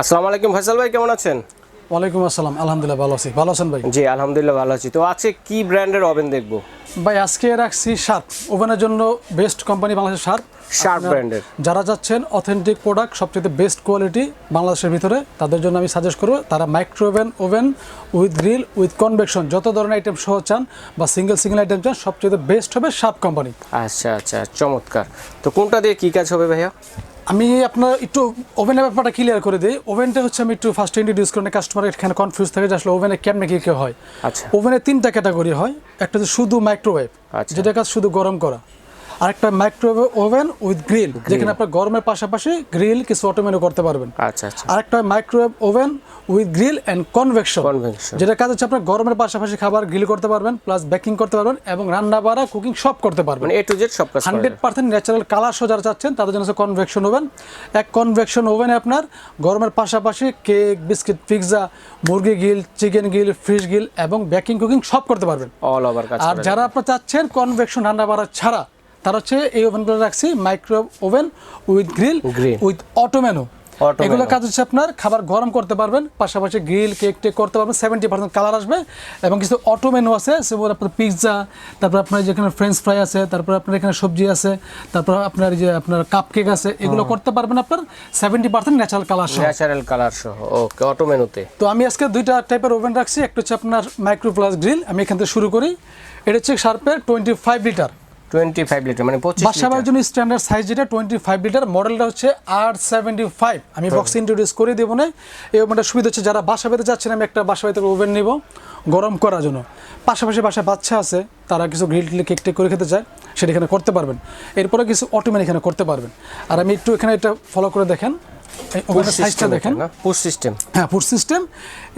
আসসালামু আলাইকুম ফয়সাল ভাই কেমন আছেন? ওয়ালাইকুম আসসালাম আলহামদুলিল্লাহ ভালো আছি। ভালো আছেন ভাই? জি আলহামদুলিল্লাহ ভালো আছি। তো আছে কি ব্র্যান্ডের ওভেন দেখব? ভাই আজকে রাখছি শার্প। ওভেনের জন্য বেস্ট কোম্পানি বাংলাদেশের শার্প। শার্প ব্র্যান্ডের। যারা যাচ্ছেন অথেন্টিক প্রোডাক্ট সবচেয়ে বেস্ট কোয়ালিটি বাংলাদেশের ভিতরে তাদের জন্য আমি সাজেস্ট করব তারা micro oven oven with grill with convection যত ধরনের আইটেম সহ চান বা সিঙ্গেল সিঙ্গেল আইটেম চান সবচেয়ে বেস্ট হবে শার্প কোম্পানি। আচ্ছা আচ্ছা চমৎকার। তো কোনটা দিয়ে কি কাজ হবে ভাইয়া? আমি আপনার একটু ওভেনের ব্যাপারটা ক্লিয়ার করে দিই। ওভেনটা হচ্ছে আমি একটু ফার্স্ট ইন্ট্রোডিউস করে কাস্টমার এখানে কনফিউজ থাকে যে আসলে ওভেনে কেমনে কী কী হয়। আচ্ছা। ওভেনে তিনটা ক্যাটাগরি হয় একটা হচ্ছে শুধু মাইক্রোওয়েভ আচ্ছা। যেটা কাজ শুধু গরম করা। আরেকটা মাইক্রোওয়েভ ওভেন উইথ গ্রিল যেখানে আপনার গরমের পাশাপাশি গ্রিল কিছু অটোমেনো করতে পারবেন। আচ্ছা আচ্ছা। আরেকটা microwave oven with grill and convection. যেটা কাজ হচ্ছে আপনার গরমের পাশাপাশি খাবার গ্রিল করতে পারবেন প্লাস বেকিং করতে পারবেন এবং রান্না বাড়া কুকিং সব করতে পারবেন। এ টু জেড সব কাজ হান্ড্রেড। পার্সেন্ট ন্যাচারাল কালার সহ যারা চাচ্ছেন তাদের জন্য কনভেকশন ওভেন এক কনভেকশন ওভেনে আপনার গরমের পাশাপাশি কেক বিস্কিট পিৎজা মুরগি grill chicken grill fish grill এবং বেকিং কুকিং সব করতে পারবেন। অল ওভার কাজ আর যারা আপনার চাচ্ছেন কনভেকশন রান্না বাড়া ছাড়া তারা হচ্ছে এই ওভেনগুলো রাখছি micro oven with grill with auto menu এগুলো কাজ হচ্ছে আপনার খাবার গরম করতে পারবেন পাশাপাশি গ্রিল কেক টেক করতে পারবেন সেভেন্টি পার্সেন্ট কালার আসবে এবং কিছু অটো মেনু আছে সেগুলো আপনার পিৎজা তারপর আপনার যেখানে ফ্রেঞ্চ ফ্রাই আছে তারপর আপনার এখানে সবজি আছে তারপর আপনার যে আপনার কাপ কেক আছে এগুলো করতে পারবেন আপনার সেভেন্টি পার্সেন্ট ন্যাচারাল কালার সহ। ন্যাচারাল কালার সহ ওকে অটো মেনুতে তো আমি আজকে দুইটা টাইপের ওভেন রাখছি একটা হচ্ছে আপনার মাইক্রো প্লাস গ্রিল আমি এখান থেকে শুরু করি। এটা হচ্ছে শার্পের twenty five litre twenty five litre মানে পঁচিশ বাসাবাড়ির জন্য স্ট্যান্ডার্ড সাইজ যেটা টোয়েন্টি ফাইভ লিটার মডেলটা হচ্ছে আর সেভেন্টি ফাইভ আমি বক্স ইন্ট্রোডিউস করে দেবো না। এই ওভেনটা সুবিধা হচ্ছে যারা বাসা বাড়িতে যাচ্ছেন আমি একটা বাসা বাড়িতে ওভেন নিব গরম করার জন্য। পাশাপাশি বাসায় বাচ্চা আছে তারা কিছু গ্রিল টিল কেক টেক করে খেতে চায় সেটা এখানে করতে পারবেন। এরপরে কিছু অটোমেন এখানে করতে পারবেন। আর আমি একটু এখানে এটা ফলো করে দেখেন। সাইজটা দেখেন। পুশ সিস্টেম হ্যাঁ সিস্টেম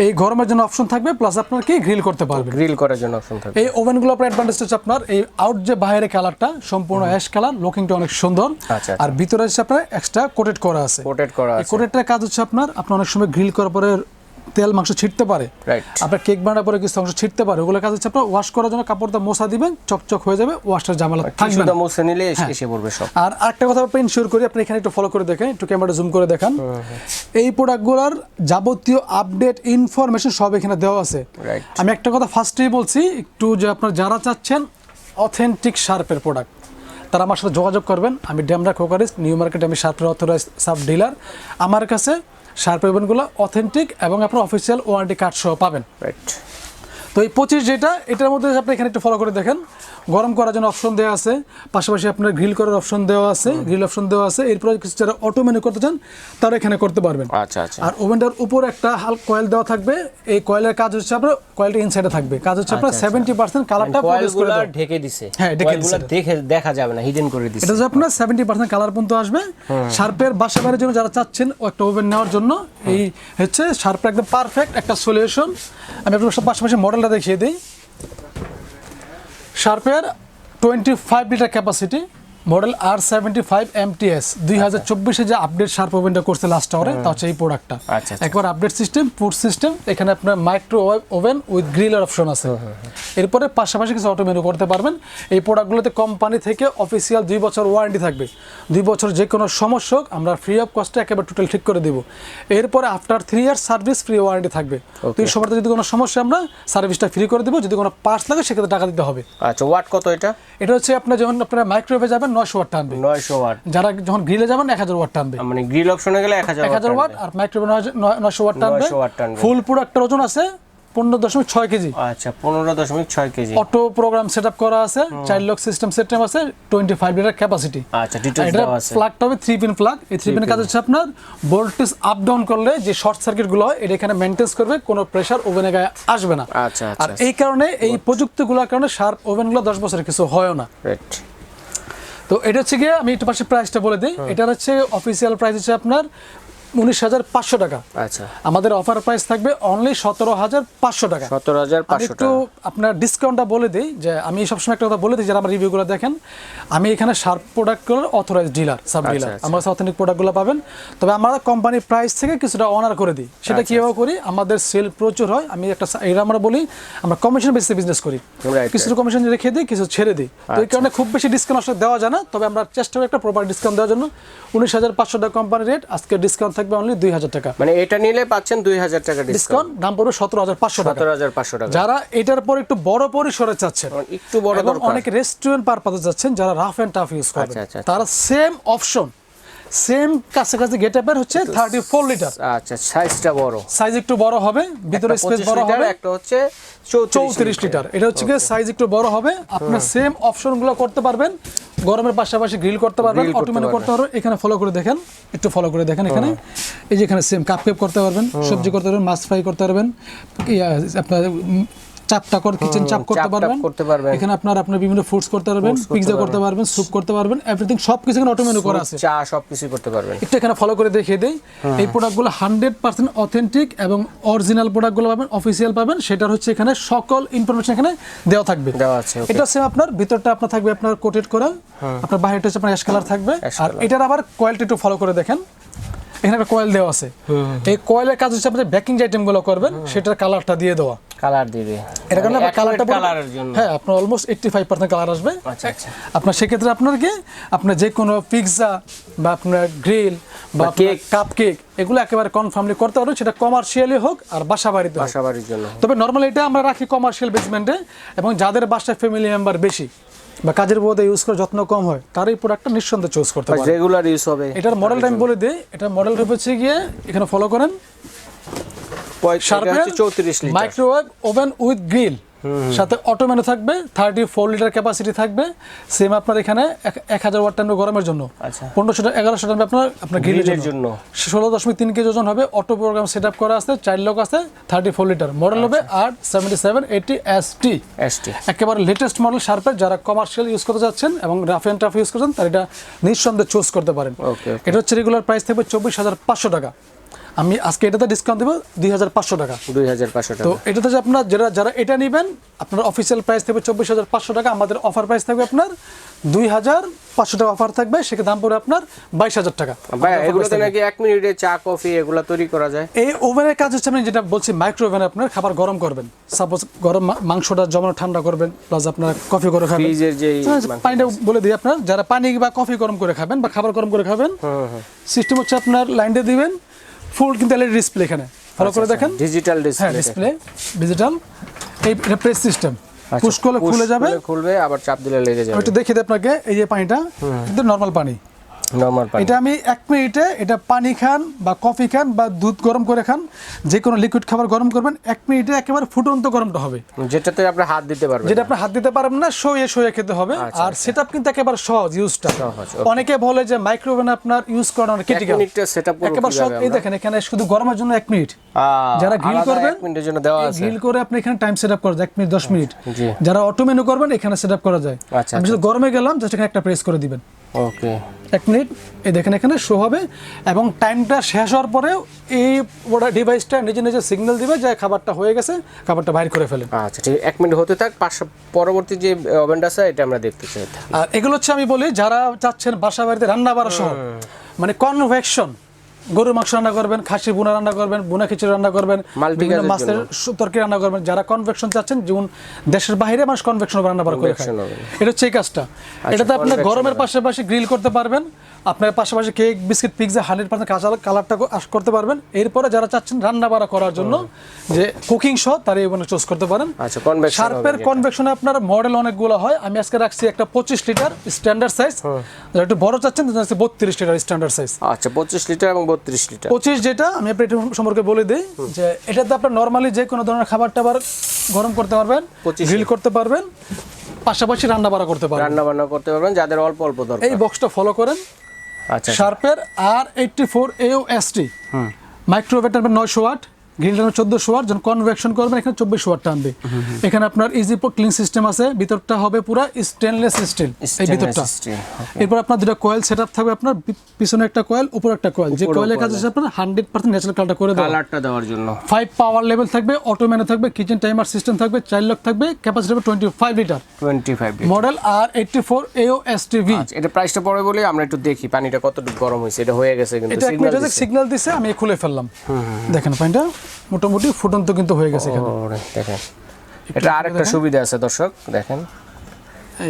এই গরমের জন্য অপশন থাকবে প্লাস আপনার কি গ্রিল করতে পারবেন। গ্রিল করার জন্য অপশন থাকবে। এই ওভেনগুলো আপনার অ্যাডভান্টেজ হচ্ছে আপনার এই আউট যে বাইরে কালারটা সম্পূর্ণ অ্যাশ কালার লুকিংটা অনেক সুন্দর। আচ্ছা। আর ভিতরে হচ্ছে আপনার এক্সট্রা কোটেড করা আছে। কোটেড করা এই আছে। কোটেডটার কাজ হচ্ছে আপনার আপনার অনেক সময় গ্রিল করার পরে তেল মাংস ছিটতে পারে। রাইট আপনার কেক বানানোর পরে কিছু অংশ ছিটতে পারে ওগুলো কাজ হচ্ছে আপনার ওয়াশ করার জন্য কাপড়টা মোছা দিবেন চকচক হয়ে যাবে ওয়াশটার জামালা থাকবে না। মুছে নিলে হ্যাঁ। এসে- পড়বে সব। আর আরেকটা কথা আপনি ইনশিওর করি আপনি এখানে একটু ফলো করে দেখেন একটু ক্যামেরা জুম করে দেখান। এই প্রোডাক্টগুলোর যাবতীয় আপডেট ইনফরমেশন সব এখানে দেওয়া আছে. আমি একটা কথা ফার্স্টেই বলছি একটু যে আপনার যারা চাচ্ছেন অথেন্টিক শার্পের প্রোডাক্ট তারা আমার সাথে যোগাযোগ করবেন। আমি ড্যামরা কোকারিস নিউ মার্কেটে আমি শার্পের অথরাইজ সাব ডিলার আমার কাছে শার্প পরিবহনগুলো অথেন্টিক এবং আপনার অফিসিয়াল ওয়ারেন্টি কার্ড সহ পাবেন। রাইট তো এই পঁচিশ যেটা এটার মধ্যে আপনি এখানে একটু ফলো করে দেখেন। গরম করার জন্য অপশন দেওয়া আছে। পাশাপাশি আপনার গ্রিল করার অপশন দেওয়া আছে গ্রিল অপশন দেওয়া আছে। এরপরে কিছু যারা অটো মেনু করতে চান তারা এখানে করতে পারবেন। আচ্ছা আচ্ছা। আর ওভেনটার উপর একটা হাল কয়েল দেওয়া থাকবে। এই কয়েলের কাজ হচ্ছে আপনার কয়েলটা ইনসাইডে থাকবে। কাজ হচ্ছে আপনার সেভেন্টি পার্সেন্ট কালারটা প্রডিউস করে দেওয়া। ঢেকে দিছে। হ্যাঁ, ঢেকে দিছে। দেখে দেখা যাবে না হিডেন করে দিছে। এটা আপনার সেভেন্টি পার্সেন্ট কালার পর্যন্ত আসবে। শার্পের বাসা বাড়ির জন্য যারা চাচ্ছেন একটা ওভেন নেওয়ার জন্য এই হচ্ছে শার্পের একদম পারফেক্ট একটা সলিউশন আমি আপনার পাশাপাশি মডেলটা দেখিয়ে দিই। শার্পের twenty five litre capacity model আর সেভেন্টি ফাইভ এমটিএস দুই হাজার চব্বিশে যে আপডেট শার্প ওভেনটা করছে লাস্ট আওয়ারে তা হচ্ছে এই প্রোডাক্টটা আচ্ছা, আচ্ছা। একবার আপডেট সিস্টেম ফুড সিস্টেম এখানে আপনার মাইক্রো ওভেন উইথ গ্রিলের অপশন আছে। এরপরে পাশাপাশি কিছু অটো মেনু করতে পারবেন। এই প্রোডাক্টগুলোতে কোম্পানি থেকে অফিসিয়াল দুই বছর ওয়ারেন্টি থাকবে। দুই বছর যে কোনো সমস্যা হোক আমরা ফ্রি অফ কস্টে একেবারে টোটাল ঠিক করে দেবো। এরপরে after three year service free warranty থাকবে। তো এই সময়টা যদি কোনো সমস্যা আমরা সার্ভিসটা ফ্রি করে দেবো যদি কোনো পার্টস লাগে সেক্ষেত্রে টাকা দিতে হবে। আচ্ছা ওয়াট কত এটা? এটা হচ্ছে আপনার যখন আপনারা মাইক্রোওয়েভে যাবেন নয়শো ওয়াট টানবে। নয়শো ওয়াট। যারা যখন গ্রিলে যাবেন এক হাজার ওয়াট টানবে। মানে গ্রিল অপশনে গেলে ওয়াট আর ওয়াট টানবে। 900 ওয়াট টানবে। ফুল প্রোডাক্টের ওজন আছে পনেরো দশমিক ছয় কেজি। আচ্ছা পনেরো দশমিক ছয় KG. Auto programme set up করা আছে চাইল্ড লক সিস্টেম সিস্টেম আছে টোয়েন্টি ফাইভ লিটার ক্যাপাসিটি আচ্ছা এটা প্লাগটা হবে থ্রি পিন প্লাগ এই থ্রি পিনের কাজ হচ্ছে আপনার ভোল্টেজ আপ ডাউন করলে যে শর্ট সার্কিটগুলো হয় এটা এখানে মেনটেন্স করবে কোনো প্রেশার ওভেনে গায়ে আসবে না। আচ্ছা আর আচ্ছা এই কারণে এই প্রযুক্তিগুলোর কারণে শার্প ওভেনগুলো দশ বছরের কিছু হয়ও না। রাইট তো এটা হচ্ছে গিয়ে আমি একটু পাশে প্রাইসটা বলে দিই। এটা হচ্ছে অফিসিয়াল প্রাইস হচ্ছে আপনার উনিশ হাজার পাঁচশো টাকা। আচ্ছা। আমাদের অফার প্রাইস থাকবে অনলি সতেরো হাজার পাঁচশো টাকা। সতেরো হাজার একটু আপনার ডিসকাউন্টটা বলে দিই যে আমি সবসময় একটা কথা বলে দিই যারা আমার রিভিউগুলো দেখেন আমি এখানে শার্প প্রোডাক্টগুলোর অথরাইজ ডিলার সাব ডিলার আচ্ছা। আমার অথেন্টিক প্রোডাক্টগুলো পাবেন। তবে আমরা কোম্পানির প্রাইস থেকে কিছুটা অনার করে দিই। সেটা আচ্ছা, কীভাবে করি? আমাদের সেল প্রচুর হয়। আমি একটা এটা আমরা বলি আমরা কমিশন বেসিসে বিজনেস করি। কিছু কমিশন রেখে দিই কিছু ছেড়ে দিই। তো এই কারণে খুব বেশি ডিসকাউন্ট আসলে দেওয়া যায় না। তবে আমরা চেষ্টা করি একটা প্রপার ডিসকাউন্ট দেওয়ার জন্য। উনিশ হাজার পাঁচশো টাকা কোম্পানির রেট আজকে ডিসকাউন্ট থাকবে অনলি দুই হাজার টাকা। মানে এটা নিলে পাচ্ছেন দুই হাজার টাকা ডিসকাউন্ট দাম পড়বে সতেরো হাজার পাঁচশো সতেরো হাজার পাঁচশো টাকা। যারা এটার পর একটু বড় পরিসরে চাচ্ছেন একটু বড় অনেক রেস্টুরেন্ট পারপাসে যাচ্ছেন যারা রাফ এন্ড টাফ ইউজ আচ্ছা। তারা সেম অপশন সেম কাছাকাছি গেট আপের হচ্ছে থার্টি ফোর লিটার আচ্ছা সাইজটা বড়। সাইজ একটু বড় হবে ভিতরে স্পেস বড় হবে। একটা হচ্ছে চৌত্রিশ লিটার এটা হচ্ছে গিয়ে সাইজ একটু বড় হবে। আপনার সেম অপশনগুলো করতে পারবেন। গরমের পাশাপাশি গ্রিল করতে পারবেন অটোমেটিক করতে পারবেন এখানে ফলো করে দেখেন একটু ফলো করে দেখেন এখানে। এই যে এখানে সেম কাপ কেপ করতে পারবেন সবজি করতে পারবেন মাছ ফ্রাই করতে পারবেন। আপনার চাপটা করে কিচেন চাপ করতে পারবেন। এখানে আপনার আপনার বিভিন্ন ফুডস করতে পারবেন পিৎজা করতে পারবেন। স্যুপ করতে পারবেন এভরিথিং সব কিছু এখানে অটোমেটিক করা আছে। চা সবকিছু করতে পারবেন। একটু এখানে ফলো করে দেখিয়ে দেই। এই প্রোডাক্টগুলো হান্ড্রেড পার্সেন্ট অথেন্টিক এবং অরিজিনাল প্রোডাক্টগুলো পাবেন অফিসিয়াল পাবেন। সেটার হচ্ছে এখানে সকল ইনফরমেশন এখানে দেওয়া থাকবে। দেওয়া আছে, এটা হচ্ছে আপনার ভিতরটা আপনার থাকবে আপনার কোটেড করা। আপনার বাইরেটা হচ্ছে আপনার অ্যাশ কালার থাকবে। আর এটার আবার কোয়ালিটি একটু ফলো করে দেখেন। এখানে একটা কয়েল দেওয়া আছে। এই কয়েলের কাজ হচ্ছে আপনার ব্যাকিং আইটেমগুলো করবেন সেটার কালারটা দিয়ে দেওয়া। কালার দিবে। এটা কারণে মানে কালারটা কালারের জন্য। হ্যাঁ আপনার almost eighty five percent colour আসবে। আচ্ছা, আচ্ছা। আপনার সেক্ষেত্রে আপনার কি আপনার যে কোনো পিৎজা বা আপনার গ্রিল বা কেক কাপ কেক এগুলো একেবারে কনফার্মলি করতে পারবেন সেটা কমার্শিয়ালি হোক আর বাসা বাড়িতে বাসা বাড়ির জন্য তবে নর্মালি এটা আমরা রাখি কমার্শিয়াল বেসমেন্টে এবং যাদের বাসায় ফ্যামিলি মেম্বার বেশি বা কাজের বোধে ইউজ করে যত্ন কম হয় তার এই প্রোডাক্টটা নিঃসন্দেহে চুজ করতে পারে। রেগুলার ইউজ হবে। এটার মডেলটা আমি বলে দিই এটার মডেল হচ্ছে গিয়ে এখানে ফলো করেন। চৌত্রিশ লিটার। মাইক্রোওয়েভ ওভেন উইথ গ্রিল সাথে অটো মেনু থাকবে থার্টি ফোর লিটার ক্যাপাসিটি থাকবে। সেম আপনার এখানে এক হাজার ওয়াট টাইম গরমের জন্য। আচ্ছা। পনেরোশো এগারোশো টাইম আপনার আপনার গ্রিলের জন্য। ষোলো দশমিক তিন কেজি ওজন হবে অটো প্রোগ্রাম সেট আপ করা আছে চার লোক আছে থার্টি ফোর লিটার মডেল হবে আট seventy seven eighty S T ST একেবারে লেটেস্ট মডেল শার্পের যারা কমার্শিয়াল ইউজ করতে যাচ্ছেন এবং রাফ অ্যান্ড টাফ ইউজ করছেন তারা এটা নিঃসন্দেহে চুজ করতে পারেন. এটা হচ্ছে রেগুলার প্রাইস থাকবে চব্বিশ হাজার পাঁচশো টাকা। আমি আজকে এটাতে ডিসকাউন্ট দেবো দুই হাজার পাঁচশো টাকা। দুই হাজার পাঁচশো টাকা। তো এটাতে যে আপনার যারা যারা এটা নেবেন আপনার অফিসিয়াল প্রাইস থাকবে চব্বিশ হাজার পাঁচশো টাকা আমাদের অফার প্রাইস থাকবে আপনার দুই হাজার পাঁচশো টাকা অফার থাকবে সেক্ষেত্রে দাম পড়বে আপনার বাইশ হাজার টাকা। ভাই এগুলোতে নাকি এক মিনিটে চা কফি এগুলো তৈরি করা যায়? এই ওভেনের কাজ হচ্ছে আমি যেটা বলছি মাইক্রো ওভেনে আপনার খাবার গরম করবেন। সাপোজ গরম মাংসটা জমানো ঠান্ডা করবেন প্লাস আপনার কফি করে খাবেন। ফ্রিজের যেই হ্যাঁ, পানিটা বলে দিই আপনার যারা পানি বা কফি গরম করে খাবেন বা খাবার গরম করে খাবেন সিস্টেম হচ্ছে আপনার লাইনটা দিবেন ফুল কিন্তু এলইডি ডিসপ্লে এখানে। ফলো করে দেখেন। ডিজিটাল ডিসপ্লে ডিসপ্লে ডিজিটাল এই প্রেস সিস্টেম পুশ করলে খুলে যাবে। খুলবে আবার চাপ দিলে লেগে যাবে একটু দেখিয়ে দিই আপনাকে এই যে পানিটা কিন্তু নর্মাল পানি। নরমাল পানি। এটা আমি এক মিনিটে এটা পানি খান বা কফি খান বা দুধ গরম করে খান যে কোনো লিকুইড খাবার গরম করবেন এক মিনিটে একেবারে ফুটন্ত গরমটা হবে। যেটাতে আপনি হাত দিতে পারবেন যেটা আপনি হাত দিতে পারবেন না শোয়ে শোয়ে খেতে হবে। আচ্ছা, আর সেট কিন্তু একেবারে সহজ ইউজটা অনেকে বলে যে মাইক্রোওভেন আপনার ইউজ করানো মিনিটে সেটআপ করব একেবারে সব এই দেখেন এখানে শুধু গরমের জন্য এক মিনিট। যারা গ্রিল করবেন এক মিনিটের জন্য দেওয়া আছে। গ্রিল করে আপনি এখানে টাইম সেট আপ করা যায় এক মিনিট দশ মিনিট। যারা অটো মেনু করবেন এখানে সেট আপ করা যায়। আচ্ছা, আমি শুধু গরমে গেলাম জাস্ট এখানে একটা প্রেস করে দিবেন। ওকে এক মিনিট। এই দেখেন এখানে শো হবে এবং টাইমটা শেষ হওয়ার পরেও এই ওটা ডিভাইসটা নিজে নিজে সিগন্যাল দিবে যে খাবারটা হয়ে গেছে খাবারটা বাইর করে ফেলে। আচ্ছা ঠিক এক মিনিট হতে থাক পাশ পরবর্তী যে ওভেনটা আছে এটা আমরা দেখতে চাই আর এগুলো হচ্ছে আমি বলি যারা চাচ্ছেন বাসা বাড়িতে রান্না বাড়া সহ মানে কনভেকশন গরুর মাংস রান্না করবেন খাসি বুনা রান্না করবেন বুনা খিচুড়ি রান্না করবেন মাছের তরকারি রান্না করবেন। যারা কনভেকশন চাচ্ছেন যেমন দেশের বাইরে মানুষ কনভেকশন রান্না করে। এটা হচ্ছে এই কাজটা। এটাতে আপনি আপনার গরমের পাশাপাশি গ্রিল করতে পারবেন। আপনার পাশাপাশি cake biscuit pizza hundred percent কাঁচা কালারটা করতে পারবেন। এরপরে যারা চাচ্ছেন রান্না বাড়া করার জন্য যে কুকিং সহ তারা এই চুজ করতে পারেন। আচ্ছা কনভেকশন শার্পের কনভেকশনে আপনার মডেল অনেকগুলো হয়। আমি আজকে রাখছি একটা পঁচিশ লিটার স্ট্যান্ডার্ড সাইজ যারা একটু বড় চাচ্ছেন তাদের বত্রিশ লিটার স্ট্যান্ডার্ড সাইজ আচ্ছা পঁচিশ লিটার এবং বত্রিশ লিটার পঁচিশ যেটা আমি আপনার এটা সম্পর্কে বলে দিই যে এটাতে আপনার নর্মালি যে কোনো ধরনের খাবার টাবার গরম করতে পারবেন 25 গ্রিল করতে পারবেন পাশাপাশি রান্না বাড়া করতে পারবেন। রান্না বান্না করতে পারবেন যাদের অল্প অল্প দরকার। এই বক্সটা ফলো করেন। শার্পের R eighty four A O S T microwave নয়শো ওয়াট গ্রিল টানবে চোদ্দশো ওয়াট যখন কনভেকশন করবেন এখানে চব্বিশ ওয়াট টানবে। এখানে আপনার ইজি ক্লিন সিস্টেম আছে ভিতরটা হবে পুরো স্টেনলেস স্টিল এই ভিতরটা। এরপর আপনার দুটো কয়েল সেট আপ থাকবে আপনার পিছনে একটা কয়েল উপরে একটা কয়েল যে কয়েলের কাজ হচ্ছে আপনার হান্ড্রেড পার্সেন্ট ন্যাচারাল কালারটা করে কালারটা দেওয়ার জন্য। ফাইভ পাওয়ার লেভেল থাকবে অটো মেনু থাকবে কিচেন টাইমার সিস্টেম থাকবে চাইল্ড লক থাকবে ক্যাপাসিটি হবে twenty five litre twenty five model R eighty four A O S T V আচ্ছা এটা প্রাইসটা পড়ে বলে আমরা একটু দেখি পানিটা কতটুকু গরম হয়েছে এটা হয়ে গেছে কিন্তু এটা এক মিনিট সিগন্যাল দিছে। আমি খুলে ফেললাম। দেখেন পানিটা মোটামুটি ফুটন্ত কিন্তু হয়ে গেছে এখানে। দেখেন এটা আরেকটা সুবিধা আছে দর্শক দেখেন।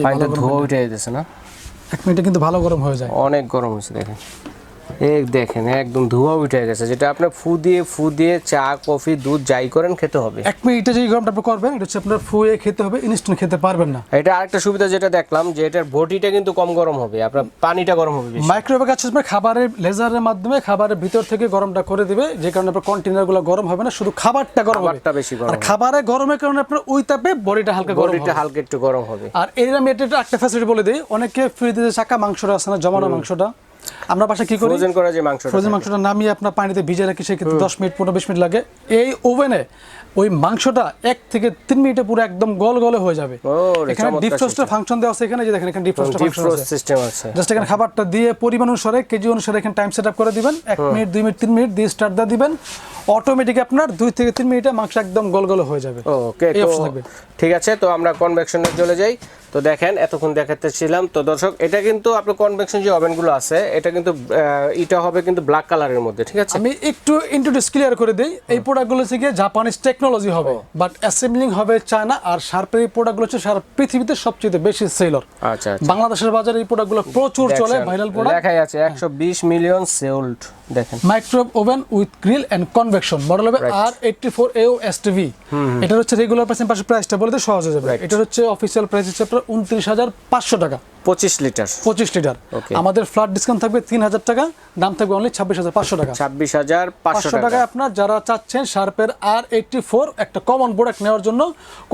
পানিটা ধোয়া উঠে যেতেছে না? এক মিনিটে কিন্তু ভালো গরম হয়ে যায়। অনেক গরম হয়েছে দেখেন। এই দেখেন একদম ধোঁয়া উঠে গেছে। যেটা আপনার ফু দিয়ে ফু দিয়ে চা কফি দুধ যাই করেন খেতে হবে। এক মিনিটে যে গরমটা আপনি করবেন এটা হচ্ছে আপনার ফুয়ে খেতে হবে ইনস্ট্যান্ট খেতে পারবেন না। এটা আরেকটা সুবিধা যেটা দেখলাম যে এটার বডিটা কিন্তু কম গরম হবে আপনার পানিটা গরম হবে বেশি। মাইক্রোওয়েভ কাছে আপনার খাবারের লেজারের মাধ্যমে খাবারের ভিতর থেকে গরমটা করে দিবে যে কারণে আপনার কন্টেনারগুলো গরম হবে না শুধু খাবারটা গরম হবে। খাবারটা বেশি গরম আর খাবারে গরমের কারণে আপনার ওই তাপে বডিটা হালকা গরম বডিটা হালকা একটু গরম হবে। আর এর এটা একটা ফ্যাসিলিটি বলে দিই অনেকে ফ্রিজে চাকা মাংসটা আছে না জমানো মাংসটা। আমরা বাসায় কি করি? ফ্রোজেন করা যে মাংসটা ফ্রোজেন মাংসটা নামিয়ে আপনার পানিতে ভিজে রাখি সেক্ষেত্রে দশ মিনিট পনেরো বিশ মিনিট লাগে। এই ওভেনে ওই মাংসটা এক থেকে তিন মিনিটে পুরো একদম গল গলে হয়ে যাবে। এখানে ডিপ ফ্রোস্টের ফাংশন দেওয়া আছে এখানে যে দেখেন এখানে ডিপ ফ্রোস্টের ডিপ ফাংশন সিস্টেম আছে। জাস্ট এখানে খাবারটা দিয়ে পরিমাণ অনুসারে কেজি অনুসারে এখানে টাইম সেট আপ করে দিবেন। এক মিনিট দুই মিনিট তিন মিনিট দিয়ে স্টার্ট দিয়ে দিবেন। অটোমেটিক আপনার দুই থেকে তিন মিনিটে মাংস একদম গোল গোল হয়ে যাবে। ওকে ঠিক আছে তো আমরা কনভেকশনে চলে যাই। তো দেখেন এতক্ষণ দেখাতে ছিলাম তো দর্শক এটা কিন্তু আপনার কনভেকশন যে ওভেনগুলো আছে এটা কিন্তু এটা হবে কিন্তু ব্ল্যাক কালারের মধ্যে ঠিক আছে? আমি একটু ইন্ট্রোডিউস ক্লিয়ার করে দিই। এই প্রোডাক্টগুলো হচ্ছে গিয়ে জাপানিজ টেকনোলজি হবে বাট অ্যাসেম্বলিং হবে চায়না আর শার্পের এই প্রোডাক্টগুলো হচ্ছে সারা পৃথিবীতে সবচেয়ে বেশি সেলর আচ্ছা আচ্ছা। বাংলাদেশের বাজারে এই প্রোডাক্টগুলো প্রচুর চলে ভাইরাল প্রোডাক্ট লেখাই আছে একশো বিশ মিলিয়ন সেলড দেখেন। Microwave oven with grill and convection model হবে R eighty four A O S TV এটা হচ্ছে রেগুলার প্রাইস পাশে প্রাইসটা বলে দিই সহজ হয়ে যাবে। এটা হচ্ছে অফিসিয়াল প্রাইস আপনার উনত্রিশ হাজার পাঁচশো টাকা। পঁচিশ লিটার। পঁচিশ লিটার. আমাদের ফ্ল্যাট ডিসকাউন্ট থাকবে তিন হাজার টাকা দাম থাকবে অনলি ছাব্বিশ হাজার পাঁচশো টাকা। ছাব্বিশ হাজার পাঁচশো টাকা। টাকায় আপনার যারা চাচ্ছেন শার্পের আর এইটটি ফোর একটা কমন প্রোডাক্ট নেওয়ার জন্য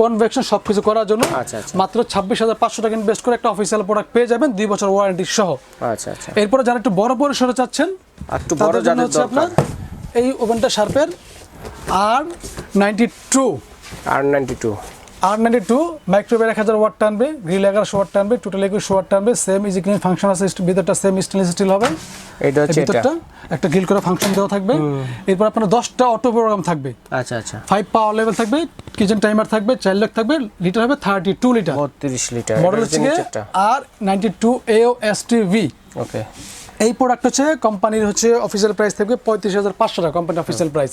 কনভেকশন সবকিছু করার জন্য আচ্ছা, আচ্ছা। মাত্র ছাব্বিশ হাজার পাঁচশো টাকা ইনভেস্ট করে একটা অফিসিয়াল প্রোডাক্ট পেয়ে যাবেন দুই বছর ওয়ারেন্টি সহ। আচ্ছা আচ্ছা। এরপরে যারা একটু বড় পরিসরে চাচ্ছেন একটু বড় যাদের হচ্ছে আপনার এই ওভেনটা শার্পের R ninety two R ninety two R ninety two microwave এক হাজার ওয়াট টানবে গ্রিল এগারোশো ওয়াট টানবে টোটাল একুশ ওয়াট টানবে সেম ইজি ক্লিন ফাংশন আছে ভিতরটা সেম স্টেনলেস স্টিল হবে। এটা হচ্ছে ভিতরটা একটা গ্রিল করা ফাংশন দেওয়া থাকবে। এরপর আপনার দশটা অটো প্রোগ্রাম থাকবে। আচ্ছা আচ্ছা। ফাইভ পাওয়ার লেভেল থাকবে কিচেন টাইমার থাকবে চার লক থাকবে লিটার হবে থার্টি টু লিটার বত্রিশ লিটার মডেল হচ্ছে R ninety two A O S T V okay এই প্রোডাক্ট হচ্ছে কোম্পানির হচ্ছে অফিসিয়াল প্রাইস থাকবে পঁয়ত্রিশ হাজার পাঁচশো টাকা কোম্পানির অফিসিয়াল প্রাইস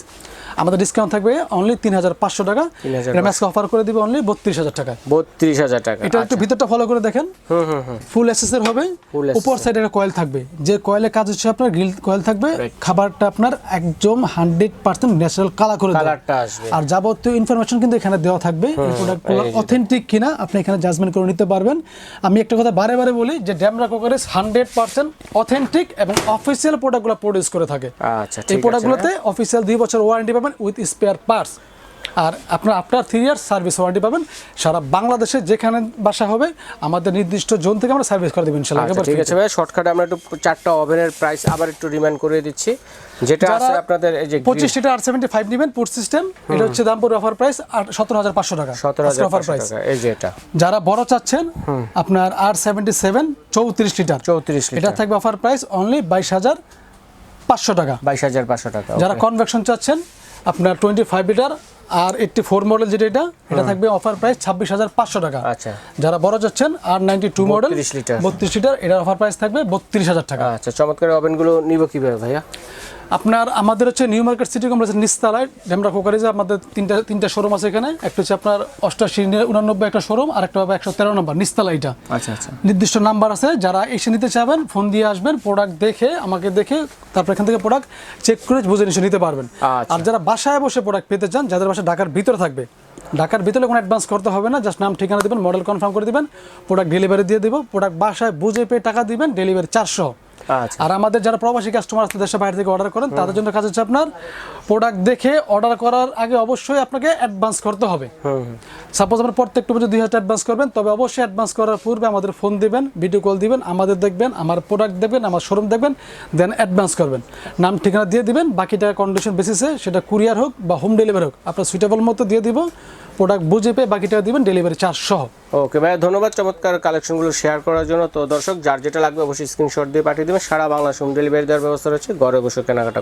আমাদের ডিসকাউন্ট থাকবে অনলি তিন হাজার পাঁচশো টাকা। 3,500 এটা ম্যাচকে অফার করে দিবে অনলি বত্রিশ হাজার টাকা। বত্রিশ হাজার টাকা এটা একটু ভিতরটা ফলো করে দেখেন। ফুল এসএসের হবে। উপর সাইডে একটা কয়েল থাকবে। যে কয়েলের কাজ হচ্ছে আপনার গ্রিল কয়েল থাকবে। খাবারটা আপনার একদম হান্ড্রেড পার্সেন্ট ন্যাচারাল কালার করে কালারটা আসবে। আর যাবতীয় ইনফরমেশন কিন্তু এখানে দেওয়া থাকবে। এই প্রোডাক্টগুলো অথেন্টিক কিনা আপনি এখানে জাজমেন্ট করে নিতে পারবেন। আমি একটা কথা বারে বারে বলি যে ড্যামরা কোকারেস হান্ড্রেড পার্সেন্ট অথেন্টিক এবং অফিসিয়াল প্রোডাক্টগুলো প্রডিউস করে থাকে। আচ্ছা এই ঠিক প্রোডাক্টগুলোতে অফিসিয়াল দুই বছর ওয়ারেন্টি পাবেন উইথ স্পেয়ার পার্টস আর আপনার আপনার থ্রি ইয়ার্স সার্ভিস ওয়ারেন্টি পাবেন। সারা বাংলাদেশে যেখানে বাসা হবে আমাদের নির্দিষ্ট জোন থেকে আমরা সার্ভিস করে দেবেন আচ্ছা ঠিক আছে ভাই। শর্টকাটে আমরা একটু চারটা ওভেনের প্রাইস আবার একটু রিমাইন্ড করে দিচ্ছি। যেটা আছে আপনাদের এই যে পঁচিশ লিটার আর সেভেন্টি ফাইভ নেবেন পুট সিস্টেম এটা হচ্ছে দাম পড়বে অফার প্রাইস সতেরো হাজার পাঁচশো টাকা। সতেরো হাজার অফার প্রাইস টাকা এই যে এটা। যারা বড় চাচ্ছেন আপনার আর সেভেন্টি সেভেন চৌত্রিশ লিটার চৌত্রিশ এটা থাকবে অফার প্রাইস অনলি বাইশ হাজার পাঁচশো টাকা। বাইশ হাজার পাঁচশো টাকা যারা কনভেকশন চাচ্ছেন আপনার twenty five litre R eighty four model যেটা এটা এটা থাকবে অফার প্রাইস ছাব্বিশ হাজার পাঁচশো টাকা। আচ্ছা। যারা বড় যাচ্ছেন R ninety two model 32 litre. বত্রিশ লিটার এটার অফার প্রাইস থাকবে বত্রিশ হাজার টাকা। আচ্ছা চমৎকার ওভেনগুলো নিব কীভাবে ভাইয়া? আপনার আমাদের হচ্ছে নিউ মার্কেট সিটি কমপ্লেক্সের নিস্তালায় ডেমরা কোকারিজে আমাদের তিনটা তিনটা শোরুম আছে এখানে। একটা হচ্ছে আপনার অষ্টাশি উনানব্বই একটা শোরুম আর একটা হবে একশো তেরো নম্বর নিস্তালা এটা। আচ্ছা আচ্ছা। নির্দিষ্ট নাম্বার আছে যারা এসে নিতে চাবেন ফোন দিয়ে আসবেন প্রোডাক্ট দেখে আমাকে দেখে তারপর এখান থেকে প্রোডাক্ট চেক করে বুঝে নিশ্চয় নিতে পারবেন। আচ্ছা। আর যারা বাসায় বসে প্রোডাক্ট পেতে চান যাদের বাসা ঢাকার ভিতরে থাকবে ঢাকার ভিতরে কোনো অ্যাডভান্স করতে হবে না জাস্ট নাম ঠিকানা দিবেন মডেল কনফার্ম করে দিবেন প্রোডাক্ট ডেলিভারি দিয়ে দেবো প্রোডাক্ট বাসায় বুঝে পেয়ে টাকা দিবেন ডেলিভারি চারশো। আর আমাদের যারা প্রবাসী কাস্টমার আছে দেশের বাইরে থেকে অর্ডার করেন তাদের জন্য কাজ হচ্ছে আপনার প্রোডাক্ট দেখে অর্ডার করার আগে অবশ্যই আপনাকে অ্যাডভান্স করতে হবে। সাপোজ আপনার প্রত্যেকটা বছর দুই হাজার অ্যাডভান্স করবেন, তবে অবশ্যই অ্যাডভান্স করার পূর্বে আমাদের ফোন দিবেন ভিডিও কল দিবেন, আমাদের দেখবেন, আমার প্রোডাক্ট দেখবেন, আমার শোরুম দেখবেন দেন অ্যাডভান্স করবেন। নাম, ঠিকানা দিয়ে দিবেন, বাকি টাকা কন্ডিশন বেসিসে সেটা কুরিয়ার হোক বা হোম ডেলিভারি হোক, আপনার সুইটেবল মতো দিয়ে দিব প্রোডাক্ট বুঝে পেয়ে বাকি টাকা দিবেন ডেলিভারি চার্জ সহ। ওকে ভাই ধন্যবাদ। চমৎকার কালেকশনগুলো শেয়ার করার জন্য। তো দর্শক, যার যেটা লাগবে অবশ্যই স্ক্রিনশট দিয়ে পাঠিয়ে দেবেন। সারা বাংলা হোম ডেলিভারি দেওয়ার ব্যবস্থা রয়েছে। ঘরে বসে কেনাকাটা